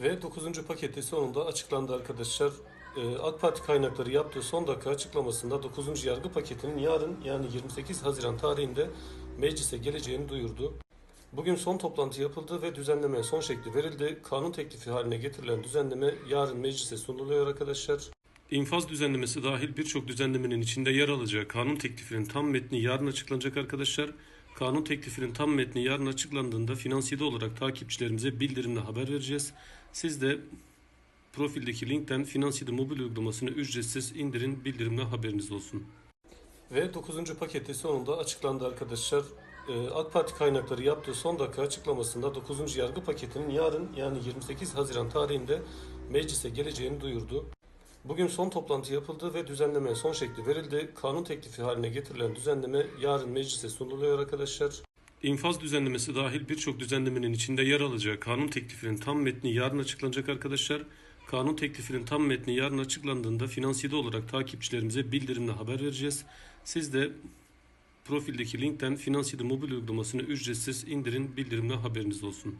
Ve 9. paketi sonunda açıklandı arkadaşlar. Ee, AK Parti kaynakları yaptığı son dakika açıklamasında 9. yargı paketinin yarın yani 28 Haziran tarihinde meclise geleceğini duyurdu. Bugün son toplantı yapıldı ve düzenlemeye son şekli verildi. Kanun teklifi haline getirilen düzenleme yarın meclise sunuluyor arkadaşlar. İnfaz düzenlemesi dahil birçok düzenlemenin içinde yer alacağı kanun teklifinin tam metni yarın açıklanacak arkadaşlar. Kanun teklifinin tam metni yarın açıklandığında finansiyede olarak takipçilerimize bildirimle haber vereceğiz. Siz de profildeki linkten Finansiyede mobil uygulamasını ücretsiz indirin bildirimle haberiniz olsun. Ve 9. paketi sonunda açıklandı arkadaşlar. Ee, AK Parti kaynakları yaptığı son dakika açıklamasında 9. yargı paketinin yarın yani 28 Haziran tarihinde meclise geleceğini duyurdu. Bugün son toplantı yapıldı ve düzenlemeye son şekli verildi. Kanun teklifi haline getirilen düzenleme yarın meclise sunuluyor arkadaşlar. İnfaz düzenlemesi dahil birçok düzenlemenin içinde yer alacağı kanun teklifinin tam metni yarın açıklanacak arkadaşlar. Kanun teklifinin tam metni yarın açıklandığında finansiyede olarak takipçilerimize bildirimle haber vereceğiz. Siz de profildeki linkten Finansiyede mobil uygulamasını ücretsiz indirin bildirimle haberiniz olsun.